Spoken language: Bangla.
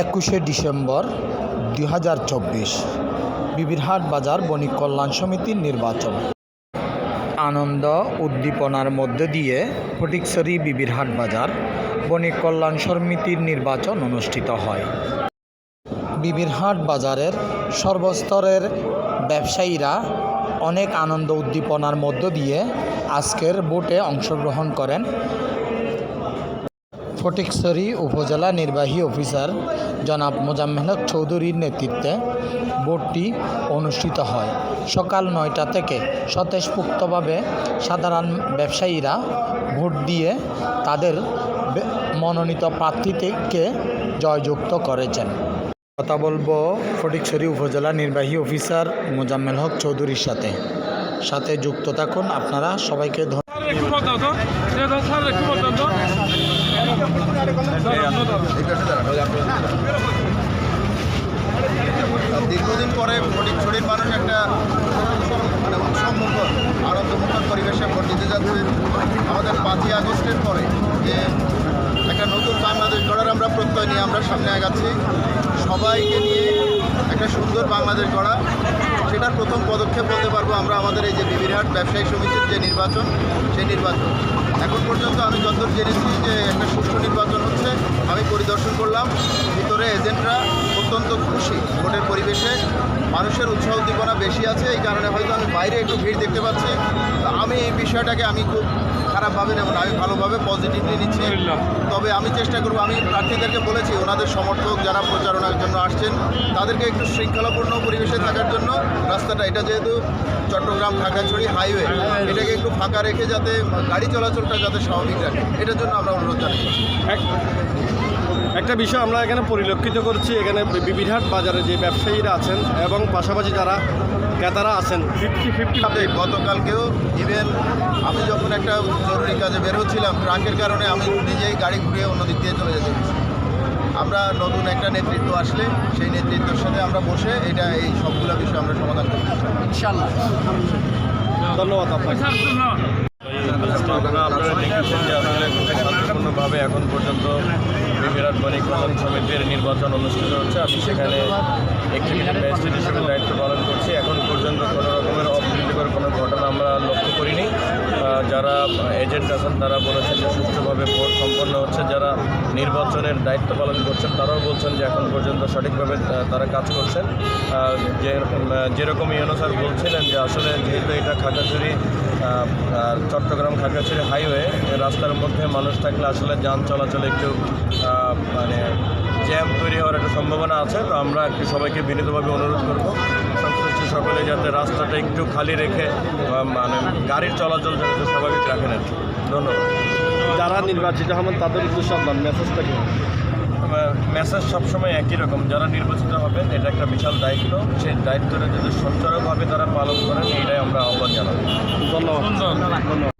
একুশে ডিসেম্বর দুই হাজার চব্বিশ, বিবিরহাট বাজার বণিক কল্যাণ সমিতির নির্বাচন। আনন্দ উদ্দীপনার মধ্যে দিয়ে ফটিকসরি বিবিরহাট বাজার বণিক কল্যাণ সমিতির নির্বাচন অনুষ্ঠিত হয়। বিবিরহাট বাজারের সর্বস্তরের ব্যবসায়ীরা অনেক আনন্দ উদ্দীপনার মধ্য দিয়ে আজকের ভোটে অংশগ্রহণ করেন ফটিকছড়ি উপজেলা নির্বাহী অফিসার জনাব মোজাম্মেল চৌধুরীর নেতৃত্বে ভোটটি অনুষ্ঠিত হয়। সকাল নয়টা থেকে স্বতঃস্ফূর্তভাবে সাধারণ ব্যবসায়ীরা ভোট দিয়ে তাদের মনোনীত প্রার্থীকে জয়যুক্ত করেছেন। কথা বলব ফটিকছড়ি উপজেলা নির্বাহী অফিসার মোজাম্মেল হক চৌধুরীর সাথে। সাথে যুক্ত থাকুন, আপনারা সবাইকে ধন্যবাদ যে একটা নতুন বাংলাদেশ গড়ার আমরা প্রত্যয় নিয়ে আমরা সামনে আগাচ্ছি। সবাইকে নিয়ে একটা সুন্দর বাংলাদেশ গড়া। সেটার প্রথম পদক্ষেপ বলতে পারব আমরা আমাদের এই যে বিবিরহাট ব্যবসায়ী সমিতির যে নির্বাচন, সেই নির্বাচন। এখন পর্যন্ত আমি যতদূর জেনেছি যে একটা সুষ্ঠু নির্বাচন হচ্ছে, আমি পরিদর্শন করলাম। ভিতরে এজেন্টরা অত্যন্ত খুশি ভোটের পরিবেশে মানুষের উৎসাহ উদ্দীপনা বেশি আছে এই কারণে হয়তো আমি বাইরে একটু ভিড় দেখতে পাচ্ছি। আমি এই বিষয়টাকে আমি খুব খারাপভাবে নেব না আমি ভালোভাবে পজিটিভলি নিচ্ছি। তবে আমি চেষ্টা করব আমি প্রার্থীদেরকে বলেছি ওনাদের সমর্থক যারা প্রচারণার জন্য আসছেন তাদেরকে একটু শৃঙ্খলাপূর্ণ পরিবেশে থাকার জন্য রাস্তাটা এটা যেহেতু চট্টগ্রাম খাগড়াছড়ি হাইওয়ে এটাকে একটু ফাঁকা রেখে যাতে গাড়ি চলাচলটা যাতে স্বাভাবিক রাখে এটার জন্য আমরা অনুরোধ জানাই। একটা বিষয় আমরা এখানে পরিলক্ষিত করছি এখানে বি- বিবিরহাট বাজারে যে ব্যবসায়ীরা আছেন এবং পাশাপাশি যারা ক্রেতারা আছেন ফিফটি ফিফটি গতকালকেও ইভেন আমি যখন একটা জরুরি কাজে বেরোচ্ছিলাম ট্রাকের কারণে আমি নিজেই গাড়ি ঘুরিয়ে অন্য দিক দিয়ে চলে যেতে আমরা নতুন একটা নেতৃত্ব আসলে সেই নেতৃত্বের সাথে আমরা বসে এটা এই সবগুলো বিষয় আমরা সমাধান করতে ইনশাল্লাহ ধন্যবাদ আপনাকে। আপনারা দেখেছেন যে আসলে শান্তিপূর্ণভাবে এখন পর্যন্ত বিরাট বণিক সমিতির নির্বাচন অনুষ্ঠিত হচ্ছে। আমি সেখানে এক্সিকিউটিভ ম্যাজিস্ট্রেট হিসেবে দায়িত্ব পালন করছি। এখন পর্যন্ত কোনো রকমের অপ্রীতিকর কোনো ঘটনা আমরা লক্ষ্য করিনি। যারা এজেন্ট আছেন, তারা বলেছেন যে সুষ্ঠুভাবে ভোট সম্পন্ন হচ্ছে। যারা নির্বাচনের দায়িত্ব পালন করছেন, তারাও বলছেন যে এখন পর্যন্ত সঠিকভাবে তারা কাজ করছেন। যে যেরকম ইউনো স্যার বলছিলেন যে আসলে যেহেতু এটা খাগড়াছড়ি চট্টগ্রাম খাগড়াছড়ি হাইওয়ে রাস্তার মধ্যে মানুষ থাকলে আসলে যান চলাচলে একটু মানে জ্যাম তৈরি হওয়ার একটা সম্ভাবনা আছে তো আমরা একটু সবাইকে বিনীতভাবে অনুরোধ করব। সংশ্লিষ্ট সকলে যাতে রাস্তাটা একটু খালি রেখে মানে গাড়ির চলাচল যাতে স্বাভাবিক রাখেন আর কি ধন্যবাদ। যারা নির্বাচিত হবেন তাদের উদ্দেশ্যে আপনার মেসেজটা কি? মেসেজ সবসময় একই রকম। যারা নির্বাচিত হবেন এটা একটা বিশাল দায়িত্ব। সেই দায়িত্বটা যদি সুচারুভাবে তারা পালন করেন এটাই আমরা আহ্বান জানাব। ধন্যবাদ। ধন্যবাদ।